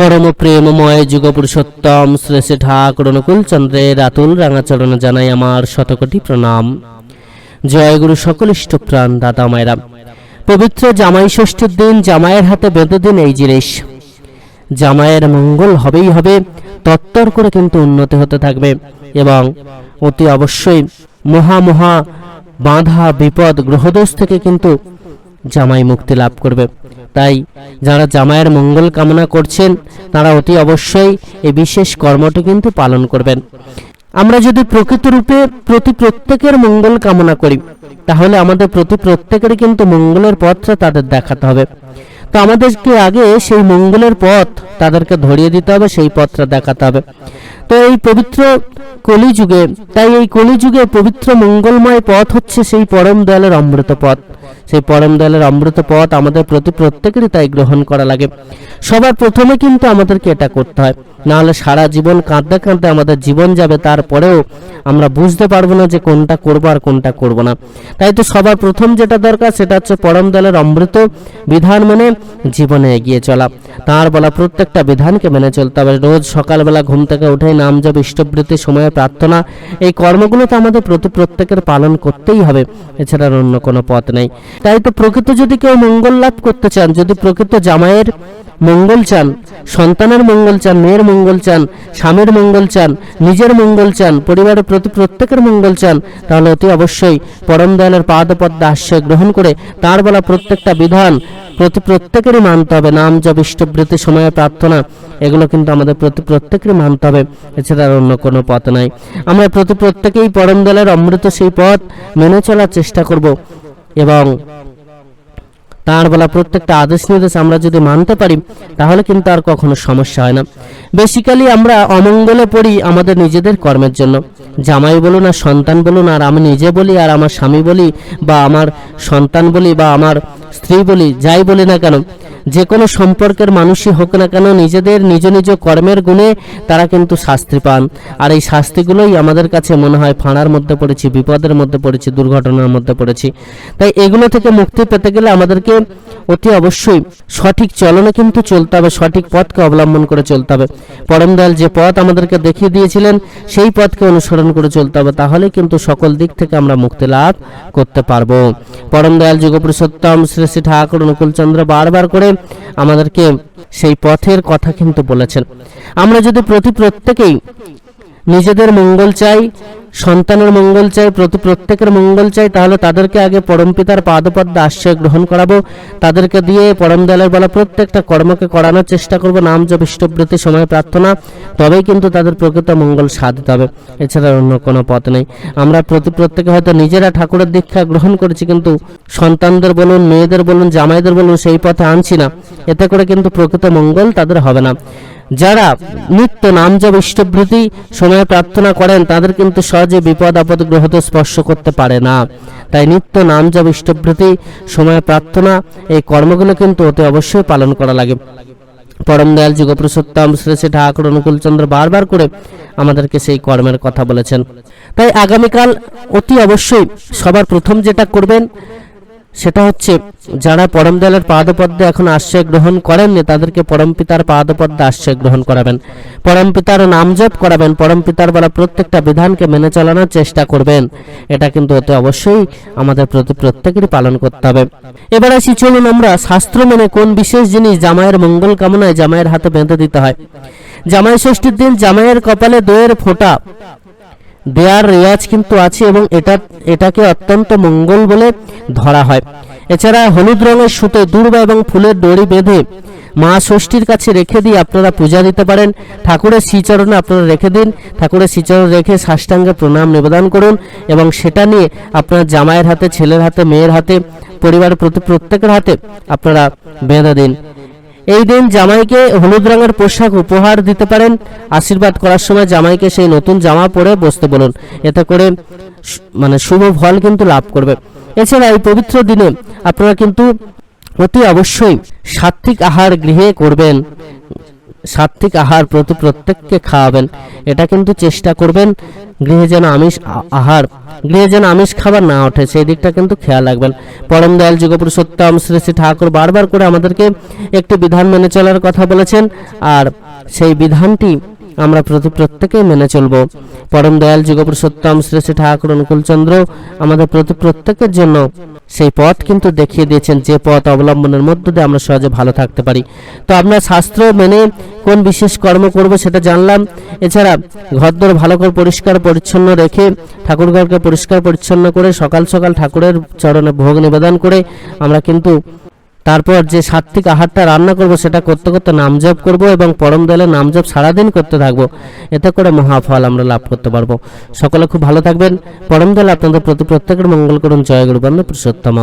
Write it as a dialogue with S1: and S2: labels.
S1: পরম প্রেমময় যুগ পুরুষোত্তম শ্রী শ্রী ঠাকুর অনুকূল চন্দ্রের আতুল রাঙাচরণে জানাই আমার শতকোটি প্রণাম। জয় গুরু সকল ইষ্ট প্রাণ দাদা মায়েরা। পবিত্র জামাই ষষ্ঠীর দিন জামাইয়ের হাতে বেঁধে দিন এই জিনিস। জামাইয়ের মঙ্গল হবেই হবে, তত্তর করে কিন্তু উন্নতি হতে থাকবে এবং অতি অবশ্যই মহা মহা বাধা, বিপদ, গ্রহদোষ থেকে কিন্তু জামাই মুক্তি লাভ করবে। তাই যারা জামাইয়ের মঙ্গল কামনা করছেন, তারা অতি অবশ্যই এই বিশেষ কর্মটি কিন্তু পালন করবেন। আমরা যদি প্রকৃত রূপে প্রতি প্রত্যেকের মঙ্গল কামনা করি, তাহলে আমাদের প্রতি প্রত্যেকের কিন্তু মঙ্গলের পথটা তাদের দেখাতে হবে। তো আমাদেরকে আগে সেই মঙ্গলের পথ তাদেরকে ধরিয়ে দিতে হবে, সেই পথটা দেখাতে হবে। তো এই পবিত্র কলিযুগে, তাই এই কলিযুগে পবিত্র মঙ্গলময় পথ হচ্ছে সেই পরম দয়ালের অমৃত পথ। সেই পরম দয়ালের অমৃত পথ আমাদের প্রতি প্রত্যেকেরই তাই গ্রহণ করা লাগে। সবার প্রথমে কিন্তু আমাদেরকে এটা করতে হয়। না হলে সারা জীবন কাঁদতে কাঁদতে আমাদের জীবন যাবে, তারপরেও আমরা বুঝতে পারব না যে কোনটা করব আর কোনটা করব না। তাই তো সবার প্রথম যেটা দরকার, সেটা হচ্ছে পরম দলের অমৃত বিধান মানে জীবনে এগিয়ে চলা। তার বলা প্রত্যেকটা বিধানকে মেনে চলতে হবে। রোজ সকালবেলা ঘুম থেকে উঠে নাম জপ ইষ্টবৃত্তি সময়ে প্রার্থনা, এই কর্মগুলো তো আমাদের প্রতি প্রত্যেকের পালন করতেই হবে, এছাড়া অন্য কোনো পথ নেই। তাই তো প্রকৃত যদি কেউ মঙ্গল লাভ করতে চান, যদি প্রকৃত জামাইয়ের মঙ্গল চান, সন্তানের মঙ্গল চান, মেয়ের মঙ্গল চান, স্বামীর মঙ্গল চান, নিজের মঙ্গল চান, পরিবারের প্রতি প্রত্যেকের মঙ্গল চান, তাহলে অতি অবশ্যই পরম দয়ালের পাদপদ্মা আশ্রয় গ্রহণ করে তার বলা প্রত্যেকটা বিধান প্রতি প্রত্যেকেরই মানতে হবে। নাম জপ ইষ্টবৃত্তি সময়ে প্রার্থনা এগুলো কিন্তু আমাদের প্রতি প্রত্যেকেরই মানতে হবে, এছাড়া আর অন্য কোনো পথ নাই। আমরা প্রতি প্রত্যেকেই পরম দলের অমৃত সেই পথ মেনে চলার চেষ্টা করব এবং তার বলা প্রত্যেকটা আদেশ নির্দেশ আমরা যদি মানতে পারি, তাহলে কিন্তু আর কখনো সমস্যা হয় না। বেসিক্যালি আমরা অমঙ্গলে পড়ি আমাদের নিজেদের কর্মের জন্য। জামাই বলুন আর সন্তান বলুন, আর আমি নিজে বলি আর আমার স্বামী বলি বা আমার সন্তান বলি বা আমার স্ত্রী বলি, যাই বলি না কেন, যে কোনো সম্পর্কের মানুষই হোক না কেন, নিজেদের নিজ নিজ কর্মের গুণে তারা কিন্তু শাস্তি পান। আর এই শাস্তিগুলোই আমাদের কাছে মনে হয় ফাঁড়ার মধ্যে পড়েছি, বিপদের মধ্যে পড়েছি, দুর্ঘটনার মধ্যে পড়েছি। তাই এগুলো থেকে মুক্তি পেতে গেলে আমাদেরকে অতি অবশ্যই সঠিক চলনে কিন্তু চলতে হবে, সঠিক পথকে অবলম্বন করে চলতে হবে। পরম দয়াল যে পথ আমাদেরকে দেখিয়ে দিয়েছিলেন, সেই পথকে অনুসরণ করে চলতে হবে, তাহলে কিন্তু সকল দিক থেকে আমরা মুক্তি লাভ করতে পারব। পরম দয়াল যুগপুরুষোত্তম শ্রী শ্রী ঠাকুর অনুকূলচন্দ্র বারবার করে আমাদেরকে সেই পথের কথা কিন্তু বলেছেন। আমরা যদি প্রতি প্রত্যেকেই নিজেদের মঙ্গল চাই সন্তানের মঙ্গল চাই, প্রতি প্রত্যেকের মঙ্গল চাই, তাহলে তাদেরকে আগে পরমপিতার পাদপদ্মে আশ্রয় গ্রহণ করাবো। তাদেরকে দিয়ে পরম দয়ালের বলা প্রত্যেকটা কর্মকে করানোর চেষ্টা করব। নাম জপ সময় প্রার্থনা, তবেই কিন্তু তাদের প্রকৃত মঙ্গল সাধিত হবে। এছাড়া অন্য কোনো পথ নেই। আমরা প্রতি প্রত্যেকে হয়তো নিজেরা ঠাকুরের দীক্ষা গ্রহণ করেছি, কিন্তু সন্তানদের বলুন, মেয়েদের বলুন, জামাইদের বলুন, সেই পথে আনছি না। এতে করে কিন্তু প্রকৃত মঙ্গল তাদের হবে না। যারা নিত্য নাম জপ ইষ্টভৃতি সময়ে প্রার্থনা করেন, তাদের কিন্তু সহজে বিপদ আপদ গ্রহতে স্পর্শ করতে পারে না। তাই নিত্য নাম জপ ইষ্টভৃতি সময়ে প্রার্থনা, এই কর্মগুলো কিন্তু অতি অবশ্যই পালন করা লাগে। পরম দয়াল যুগপুরুষোত্তম শ্রী শ্রী ঠাকুর অনুকূলচন্দ্র বারবার করে আমাদেরকে সেই কর্মের কথা বলেছেন। তাই আগামীকাল অতি অবশ্যই সবার প্রথম যেটা করবেন সেটা হচ্ছে, যারা পরম দয়ালের পাদপদ্মে এখন আশ্রয় গ্রহণ করেননি, তাদেরকে পরম পিতার পাদপদ্মে আশ্রয় গ্রহণ করাবেন। পরম পিতার নাম জপ করাবেন পরম পিতার বলা প্রত্যেকটা বিধানকে মেনে চালানোর চেষ্টা করবেন। এটা কিন্তু অতি অবশ্যই আমাদের প্রতি প্রত্যেকেরই পালন করতে হবে। এবার আসি, চলুন আমরা শাস্ত্র মেনে কোন বিশেষ জিনিস জামাইয়ের মঙ্গল কামনায় জামাইয়ের হাতে বেঁধে দিতে হয়। জামাই ষষ্ঠীর দিন জামাইয়ের কপালে দইয়ের ফোঁটা দেয়ার রেওয়াজ কিন্তু আছে এবং এটা, এটাকে অত্যন্ত মঙ্গল বলে ধরা হয়। এছাড়া হলুদ রঙের সুতো, দূর্বা এবং ফুলের দড়ি বেঁধে মা ষষ্ঠীর কাছে রেখে দিয়ে আপনারা পূজা দিতে পারেন। ঠাকুরের শ্রীচরণে আপনারা রেখে দিন। ঠাকুরের শ্রীচরণ রেখে সাষ্টাঙ্গে প্রণাম, নিবেদন করুন এবং সেটা নিয়ে আপনার জামাইয়ের হাতে, ছেলের হাতে, মেয়ের হাতে, পরিবারের প্রতি প্রত্যেকের হাতে আপনারা বেঁধে দিন। এই দিন জামাইকে হলুদ রঙের পোশাক উপহার দিতে পারেন। আশীর্বাদ করার সময় জামাইকে সেই নতুন জামা পরে বসতে বলুন। এতে করে মানে শুভ ফল কিন্তু লাভ করবে। এছাড়া এই পবিত্র দিনে আপনারা কিন্তু অতি অবশ্যই সাত্বিক আহার গৃহে করবেন। সাত্বিক আহার প্রতি প্রত্যেককে খাওয়াবেন। এটা কিন্তু চেষ্টা করবেন গৃহে যেন আমিষ আহার, গৃহে যেন আমিষ খাবার না ওঠে, সেই দিকটা কিন্তু খেয়াল রাখবেন। পরম দয়াল যুগপুরুষোত্তম শ্রী শ্রী ঠাকুর বারবার করে আমাদেরকে একটি বিধান মেনে চলার কথা বলেছেন, আর সেই বিধানটি আমরা প্রতি প্রত্যেকেই মেনে চলব। পরম দয়াল যুগপুরুষোত্তম শ্রী শ্রী ঠাকুর অনুকূলচন্দ্র আমাদের প্রতি প্রত্যেকের জন্য সেই পথ কিন্তু দেখিয়ে দিয়েছেন যে পথ অবলম্বনের মধ্য দিয়ে আমরা সহজে ভালো থাকতে পারি। তো আমরা শাস্ত্র মেনে কোন বিশেষ কর্ম করব সেটা জানলাম। এছাড়া ঘরদোর ভালো করে পরিষ্কার পরিচ্ছন্ন রেখে ঠাকুরঘরকে পরিষ্কার পরিচ্ছন্ন করে সকাল সকাল ঠাকুরের চরণে ভোগ নিবেদন করে আমরা কিন্তু তারপর যে সাত্বিক আহারটা রান্না করব, সেটা করতে করতে নাম জপ করব এবং পরম দলে নাম জপ সারাদিন করতে থাকব। এতে করে মহাফল আমরা লাভ করতে পারব। সকলে খুব ভালো থাকবেন। পরম দল আপনাদের প্রতি প্রত্যেকের মঙ্গল করুন। জয় গুরুবান্ধব বন্ধু পুরুষোত্তম